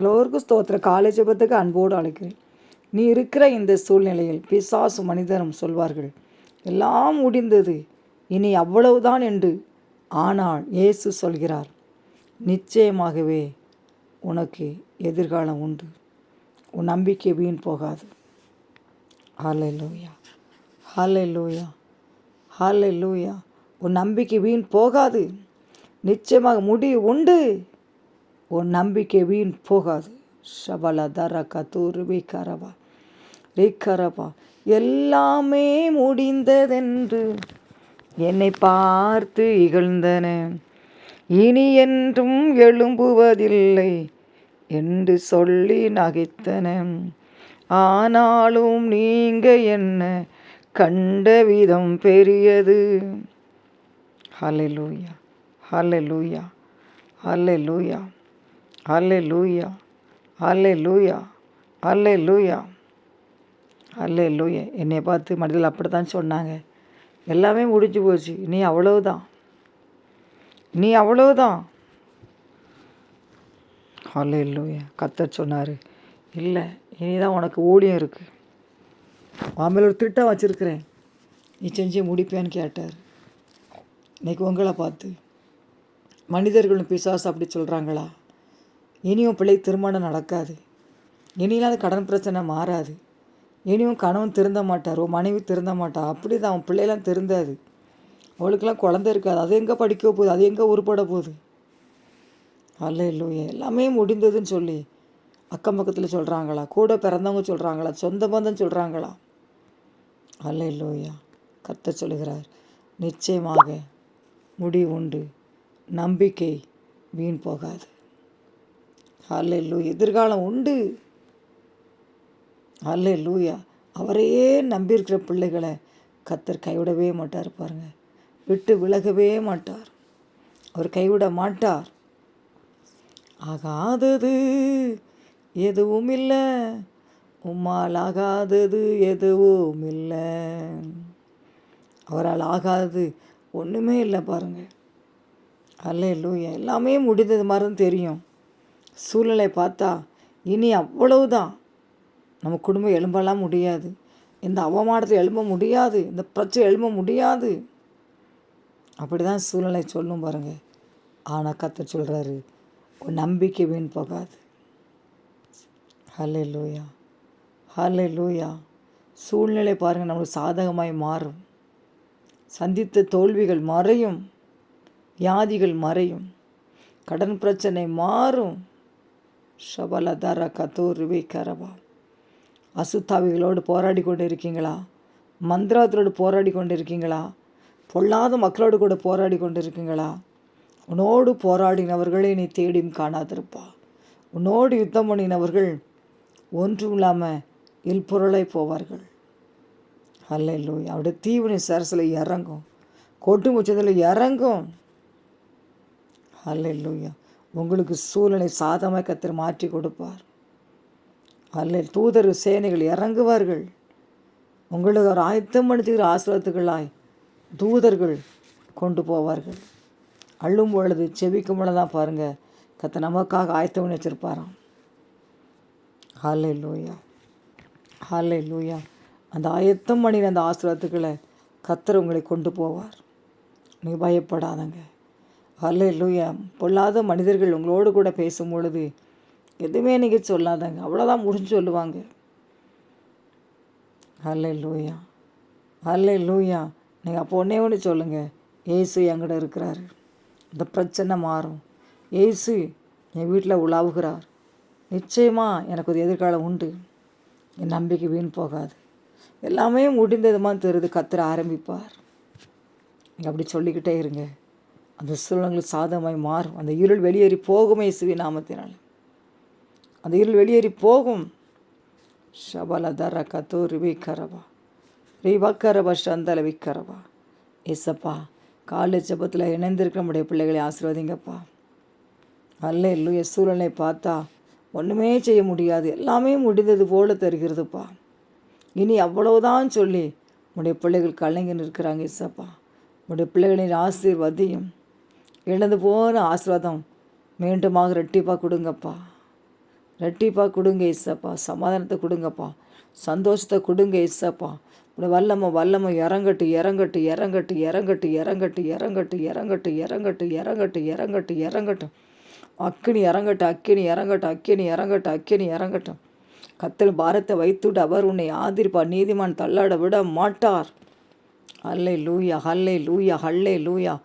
எல்லோருக்கு ஸ்தோத்திர காலை ஜெபத்துக்கு அன்போடு அழைக்கிறேன். நீ இருக்கிற இந்த சூழ்நிலையில் பிசாசு மனிதரும் சொல்வார்கள் எல்லாம் முடிந்தது இனி அவ்வளவுதான் என்று ஆனால் இயேசு சொல்கிறார் நிச்சயமாகவே உனக்கு எதிர்காலம் உண்டு. உன் நம்பிக்கை வீண் போகாது. ஹாலை லூயா ஹாலை லூயா ஹாலை லூயா உன் நம்பிக்கை வீண் போகாது. நிச்சயமாக முடிவு உண்டு. உன் நம்பிக்கை வீண் போகாது. ஷபல தர கத்தூர் ரீக்கரவா ரீக்கரவா எல்லாமே முடிந்ததென்று என்னை பார்த்து இகழ்ந்தன. இனி என்றும் எழும்புவதில்லை என்று சொல்லி நகைத்தன. ஆனாலும் நீங்க என்ன கண்ட விதம் பெரியது. அல்லே லூயா அல்லே லூயா அல்லே லூயா அல்லே லூயா என்னை பார்த்து மனிதர்கள் அப்படி தான் சொன்னாங்க. எல்லாமே முடிஞ்சு போச்சு. நீ அவ்வளவுதான். நீ அவ்வளவுதான். லூயா கத்தர் சொன்னார். இல்லை இனிதான் உனக்கு ஊழியம் இருக்குது மாமையில் ஒரு திட்டம் வச்சுருக்கிறேன். நீ செஞ்சு முடிப்பேன்னு கேட்டார். இன்றைக்கி உங்களை பார்த்து மனிதர்களும் பிசாசு அப்படி சொல்கிறாங்களா இனியும் பிள்ளை திருமணம் நடக்காது. இனியும் அது கடன் பிரச்சனை மாறாது. இனியும் கணவன் திருந்த மாட்டார் மனைவி திருந்த மாட்டா. அப்படி தான் அவன் பிள்ளையெல்லாம் திருந்தாது. அவளுக்கெல்லாம் குழந்தை இருக்காது. அது எங்கே படிக்க போகுது? அது எங்கே உருப்பட போகுது? அல்ல இல்லையே எல்லாமே முடிந்ததுன்னு சொல்லி அக்கம் பக்கத்தில் சொல்கிறாங்களா கூட பிறந்தவங்க சொல்கிறாங்களா சொந்த பந்தம் சொல்கிறாங்களா அல்ல இல்லையா கத்த சொல்லுகிறார் நிச்சயமாக முடிவு உண்டு. நம்பிக்கை வீண் போகாது. அல்ல எதிர்காலம் உண்டு. அல்ல லூயா அவரையே நம்பியிருக்கிற பிள்ளைகளை கத்தர் கைவிடவே மாட்டார் பாருங்க. விட்டு விலகவே மாட்டார். அவர் கைவிட மாட்டார். ஆகாதது எதுவும் இல்லை உம்மால் ஆகாதது எதுவும் இல்லை அவரால் ஆகாதது ஒன்றுமே இல்லை பாருங்கள் அல்ல லூயா எல்லாமே முடிந்தது மாதிரி தான் தெரியும். சூழ்நிலை பார்த்தா இனி அவ்வளவுதான். நம்ம குடும்பம் எழும்பலாம் முடியாது. இந்த அவமானத்தை எழும்ப முடியாது. இந்த பிரச்சனை எழும்ப முடியாது. அப்படி தான் சூழ்நிலை சொல்லும் பாருங்கள் ஆனால் கத்தர் சொல்கிறாரு ஒரு நம்பிக்கை வீண் போகாது. ஹலே லூயா ஹலே லூயா சூழ்நிலை பாருங்கள் நம்மளுக்கு சாதகமாய் மாறும். சந்தித்த தோல்விகள் மறையும். வியாதிகள் மறையும். கடன் பிரச்சனை மாறும். ஷபல தர கத்தூர் அசுத்தாவிகளோடு போராடி கொண்டு இருக்கீங்களா மந்திராத்தரோடு போராடி கொண்டு இருக்கீங்களா பொல்லாத மக்களோடு கூட போராடி கொண்டு இருக்கீங்களா உன்னோடு போராடினவர்களை நீ தேடியும் காணாதிருப்பா. உன்னோடு யுத்தம் பண்ணினவர்கள் ஒன்றும் இல்லாமல் இல்பொருளை போவார்கள். அல்ல இல்லை அவருடைய தீவினை சரசில் இறங்கும். கொட்டு முச்சத்தில் இறங்கும். அல்ல இல்லையா உங்களுக்கு சூழ்நிலை சாதமாக கத்திர மாற்றி கொடுப்பார். அல்ல தூதர் சேனைகள் இறங்குவார்கள். உங்களுக்கு ஒரு ஆயத்தம் பண்ணுத்துகிற ஆசிரியத்துகளாய் தூதர்கள் கொண்டு போவார்கள். அள்ளும் பொழுது செவிக்கும் பொழுது தான் பாருங்கள் கத்த நமக்காக ஆயத்தம் பண்ணி வச்சுருப்பாராம். ஹாலே லூயா ஹாலே லூயா அந்த ஆயத்தம் பண்ணின அந்த ஆசிரியத்துக்களை கத்தர் உங்களை கொண்டு போவார். நீ பயப்படாதங்க. ஹலே லூயா பொல்லாத மனிதர்கள் உங்களோடு கூட பேசும் பொழுது எதுவுமே நீங்கள் சொல்லாதாங்க. அவ்வளோதான் முடிஞ்சு சொல்லுவாங்க. ஹல்லே லூயா ஹல்லே லூயா நீங்கள் அப்போ ஒன்றே ஒன்று சொல்லுங்கள் ஏசு என்கிட்ட இருக்கிறாரு. இந்த பிரச்சனை மாறும். ஏசு என் வீட்டில் உலாவுகிறார். நிச்சயமாக எனக்கு ஒரு எதிர்காலம் உண்டு. என் நம்பிக்கை வீண் போகாது. எல்லாமே முடிந்ததுமா தெரியுது. கத்துற ஆரம்பிப்பார். நீங்கள் அப்படி சொல்லிக்கிட்டே இருங்க. அந்த சூழ்நிலைகள் சாதகமாய் மாறும். அந்த இருள் வெளியேறி போகுமே இசுவி நாமத்தினால். அந்த இருள் வெளியேறி போகும். ஷபல தர கத்தோ ரிவிக்கரவா ரிவக்கரவா சந்தல விக்கரவா ஏசப்பா காலை ஜபத்தில் இணைந்திருக்க நம்முடைய பிள்ளைகளை ஆசீர்வதிங்கப்பா. அல்ல இல்லைய சூழ்நிலை பார்த்தா ஒன்றுமே செய்ய முடியாது. எல்லாமே முடிந்தது போல தருகிறதுப்பா. இனி அவ்வளவுதான் சொல்லி உடைய பிள்ளைகள் கலைஞர் இருக்கிறாங்க இசப்பா உடைய பிள்ளைகளின் ஆசீர்வதியும் இழந்து போன ஆசீர்வாதம் மீண்டுமாக ரெட்டிப்பாக கொடுங்கப்பா ரெட்டிப்பாக கொடுங்க இசப்பா சமாதானத்தை கொடுங்கப்பா சந்தோஷத்தை கொடுங்க இசப்பா இப்படி வல்லம வல்லம இறங்கட்டு இறங்கட்டு இறங்கட்டு இறங்கட்டு இறங்கட்டு இறங்கட்டு இறங்கட்டு இறங்கட்டு இறங்கட்டு இறங்கட்டு இறங்கட்டும் அக்கினி இறங்கட்டு அக்கினி இறங்கட்டு அக்கினி இறங்கட்டு அக்கினி இறங்கட்டும் கத்தல் பாரத்தை வைத்துட்டு அவர் உன்னை ஆதிரிப்பார் நீதிமான் தள்ளாட விட மாட்டார் அல்லே லூயா ஹல்லே லூயா ஹல்லே லூயா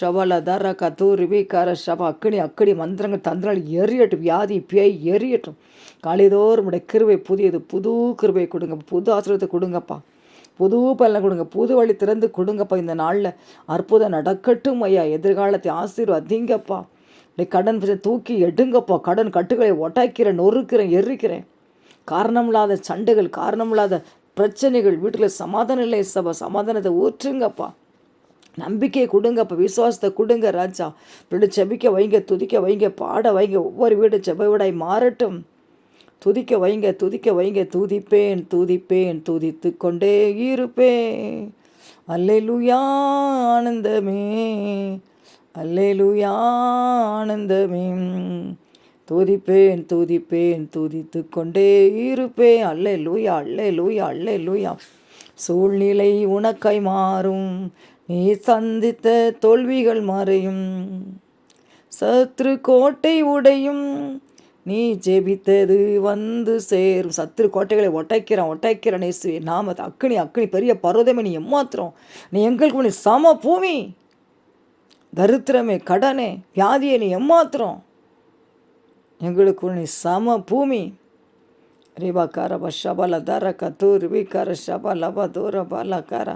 ஷவல தர கத்தூர் விகார ஷவ அக்கடி அக்கடி மந்திரங்கள் தந்திரங்கள் எரியட்டும் வியாதி பேய் எரியட்டும் காலைதோறும் உடைய கிருவை புதியது புது கிருவை கொடுங்க புது ஆசிரியத்தை கொடுங்கப்பா புது பலனை கொடுங்க புது வழி திறந்து கொடுங்கப்பா இந்த நாளில் அற்புதம் நடக்கட்டும் ஐயா எதிர்காலத்தை நீ கடன் தூக்கி எடுங்கப்பா கடன் கட்டுகளை ஒட்டாக்கிறேன் நொறுக்கிறேன் எரிக்கிறேன் காரணமில்லாத சண்டைகள் காரணமில்லாத பிரச்சனைகள் வீட்டில் சமாதானம் இல்லை சபா சமாதானத்தை ஊற்றுங்கப்பா. நம்பிக்கையை கொடுங்கப்பா விசுவாசத்தை கொடுங்க ராஜா. வீடு செபிக்க வைங்க துதிக்க வைங்க பாட வைங்க ஒவ்வொரு வீடு செபவிடாய் மாறட்டும். துதிக்க வைங்க துதிக்க வைங்க துதிப்பேன் துதிப்பேன் துதித்து கொண்டே இருப்பேன். அல்லேலுயா ஆனந்தமே. அல்லேலுயா ஆனந்தமே. துதிப்பேன் துதிப்பேன் துதித்து கொண்டே இருப்பேன். அல்லே லூயா அல்லே லூயா அல்லே லூயா சூழ்நிலை உனக்கை மாறும். நீ சந்தித்த தோல்விகள் மறையும். சத்ரு கோட்டை உடையும். நீ ஜெபித்தது வந்து சேரும். சத்ரு கோட்டைகளை ஒட்டைக்கிறான் ஒட்டைக்கிறான் நேசு நாம அக்னி அக்னி பெரிய பர்வதமே நீ எம்மாத்திரம் நீ எங்களுக்கு நீ சம பூமி. தரித்திரமே கடனே வியாதியை நீ எம்மாத்திரம் எங்களுக்கு நீ சம பூமி. ரிபாக்கார ஷபல தர கத்து ரிபிக்கார ஷப லப தூர காரா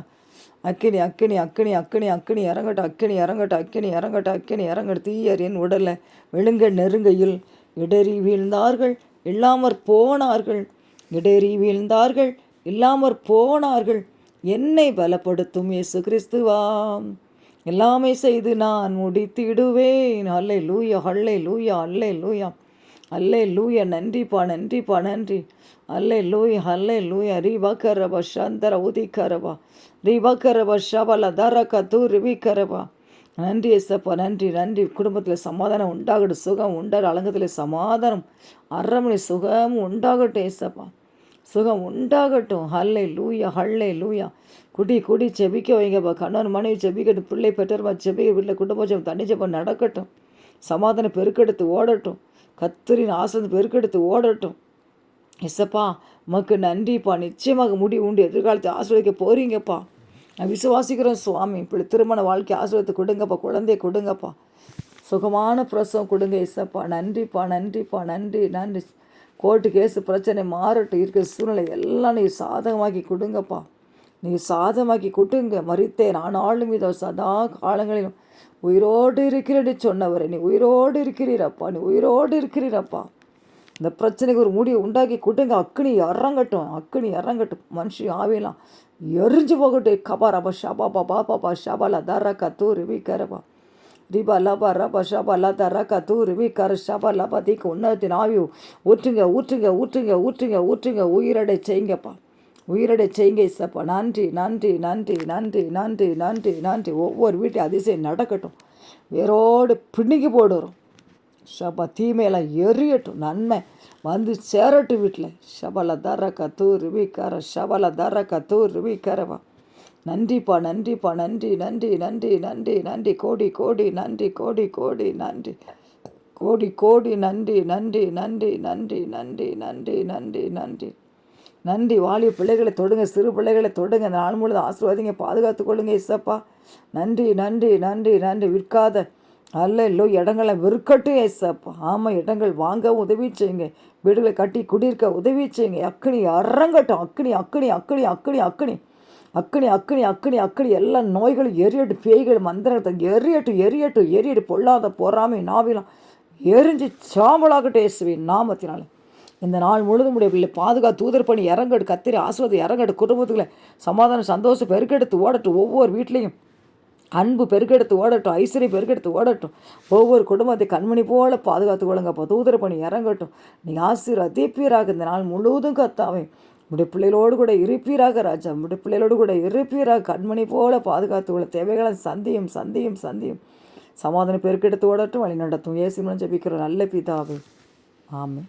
அக்கினி அக்கினி அக்கினி அக்கினி அக்கினி இறங்கட்ட அக்கினி இறங்கட்ட அக்கினி இறங்கட்ட அக்கினி இறங்கட்டு தீயரின் உடலை விழுங்க நெருங்கையில். இடறி வீழ்ந்தார்கள் இல்லாமற் போனார்கள். இடறி வீழ்ந்தார்கள் இல்லாமற் போனார்கள். என்னை பலப்படுத்தும் இயேசு கிறிஸ்துவாம் எல்லாமே செய்து நான் முடித்திடுவேன். அல்லை லூயா அல்லை லூயா அல்லை லூயா அல்லே லூய நன்றிப்பா நன்றிப்பா நன்றி அல்லே லூய் அல்லே லூய ரீபக்கரபா சந்தர உதிக்கரபா ரீபக்கரபா ஷபல தரக்க தூ ரிவிக்கரபா நன்றி எசப்பா நன்றி நன்றி குடும்பத்தில் சமாதானம் உண்டாகட்டும். சுகம் உண்டார் அலங்கத்தில் சமாதானம். அரமணி சுகம் உண்டாகட்டும் ஏசப்பா சுகம் உண்டாகட்டும். ஹல்லை லூயா ஹல்லை லூயா குடி குடி செபிக்க வைங்கப்பா. கணவன் மனைவி செபிக்கட்டும். பிள்ளை பெற்றோர்மா செபிக்க வீட்டில் குடும்பம் தண்ணி ஜெபம் நடக்கட்டும். சமாதானம் பெருக்கெடுத்து ஓடட்டும். கத்தரின் ஆசந்து பெருக்கெடுத்து ஓடட்டும். எஸ்ஸப்பா உமக்கு நன்றிப்பா. நிச்சயமாக முடி உண்டு. எதிர்காலத்தை ஆசிரியக்க போகிறீங்கப்பா நான் விசுவாசிக்கிறேன் சுவாமி. இப்படி திருமண வாழ்க்கை ஆசிரியத்தை கொடுங்கப்பா. குழந்தைய கொடுங்கப்பா. சுகமான பிரசவம் கொடுங்க இசப்பா. நன்றிப்பா நன்றிப்பா நன்றி நன்றி. கோர்ட்டு கேஸு பிரச்சனை மாறட்டும். இருக்கிற சூழ்நிலை எல்லாம் நீ சாதகமாக்கி கொடுங்கப்பா. நீ சாதமாக்கி கொடுங்க மறித்தேன். ஆனாலும் இதோ சதா காலங்களிலும் உயிரோடு இருக்கிறேன்னு சொன்னவரை நீ உயிரோடு இருக்கிறீரப்பா நீ உயிரோடு இருக்கிறீரப்பா. இந்த பிரச்சனைக்கு ஒரு முடிவை உண்டாக்கி கொடுங்க. அக்னி இறங்கட்டும் அக்னி இறங்கட்டும். மனுஷி ஆவிலாம் எரிஞ்சு போகட்டும். கபா ரபா ஷபா பா பாபா ஷபாலா தர கத்து ரிவி கரபா ரிபா லபா ரபா ஷபா லா தர கத்து ரிவி கர ஷபா லபா தீக்கு உன்னதத்தின் ஆவியும் ஊற்றுங்க ஊற்றுங்க ஊற்றுங்க ஊற்றுங்க ஊற்றுங்க. உயிரடை செய்யுங்கப்பா. உயிரடை செய்யுங்க இசப்பா நன்றி நன்றி நன்றி நன்றி நன்றி நன்றி நன்றி ஒவ்வொரு வீட்டையும் அதிசயம் நடக்கட்டும் வேரோடு பின்னிக்கு போடுறோம் ஷபா தீமையெல்லாம் எரியட்டும் நன்மை வந்து சேரட்டும் வீட்டில் ஷபல தர கத்தூர் ருபிக்கார ஷபல தர கத்தூர் ருபிக்காரவா நன்றிப்பா நன்றிப்பா நன்றி நன்றி நன்றி நன்றி நன்றி கோடி கோடி நன்றி கோடி கோடி நன்றி கோடி கோடி நன்றி நன்றி நன்றி நன்றி நன்றி நன்றி நன்றி நன்றி நன்றி. வாலிய பிள்ளைகளை தொடுங்க சிறு பிள்ளைகளை தொடுங்க. இந்த நாள் முழுது ஆசீர்வாதிங்க பாதுகாத்து கொள்ளுங்க இசப்பா நன்றி நன்றி நன்றி நன்றி. விற்காத அல்ல இல்லோ இடங்களை விற்கட்டும் ஏசப்பா. ஆமாம் இடங்கள் வாங்க உதவி செய்யுங்க. வீடுகளை கட்டி குடியிருக்க உதவி செய்யுங்க. அக்கனி அரங்கட்டும். அக்கினி அக்கினி அக்கனி அக்கனி அக்கனி. அக்கினி அக்கினி அக்கினி அக்கனி. எல்லா நோய்களும் எரியட்டு பேய்கள் மந்திரத்தை எரியட்டும் எரியட்டும் எரியட்டு பொல்லாத பொறாமை நாவிலாம் எரிஞ்சு சாம்பலாகட்டும் இயேசுவின் நாமத்தினால. இந்த நாள் முழுதும் உடைய பிள்ளை பாதுகா தூதர் பணி இறங்கடு கத்திரி ஆசுவதை இறங்கடு குடும்பத்துக்குள்ள சமாதானம் சந்தோஷம் பெருக்கெடுத்து ஓடட்டும். ஒவ்வொரு வீட்லேயும் அன்பு பெருக்கெடுத்து ஓடட்டும் ஐஸ்வர்யம் பெருக்கெடுத்து ஓடட்டும். ஒவ்வொரு குடும்பத்தை கண்மணி போல பாதுகாத்து கொள்ளுங்கப்பா. தூதர பணி இறங்கட்டும். நீ ஆசீர்வதிப்பீராக இந்த நாள் முழுவதும் கத்தாவே. உடைய பிள்ளைகளோடு கூட இருப்பீராக ராஜா. உடைய பிள்ளைகளோடு கூட இருப்பீராக. கண்மணி போல பாதுகாத்து உள்ள தேவைகளை சந்தியும் சந்தியும் சந்தியும். சமாதானம் பெருக்கெடுத்து ஓடட்டும். வழி நடத்தும். ஏசி ஜபிக்கிறோம். நல்ல பிதாவே. ஆமாம்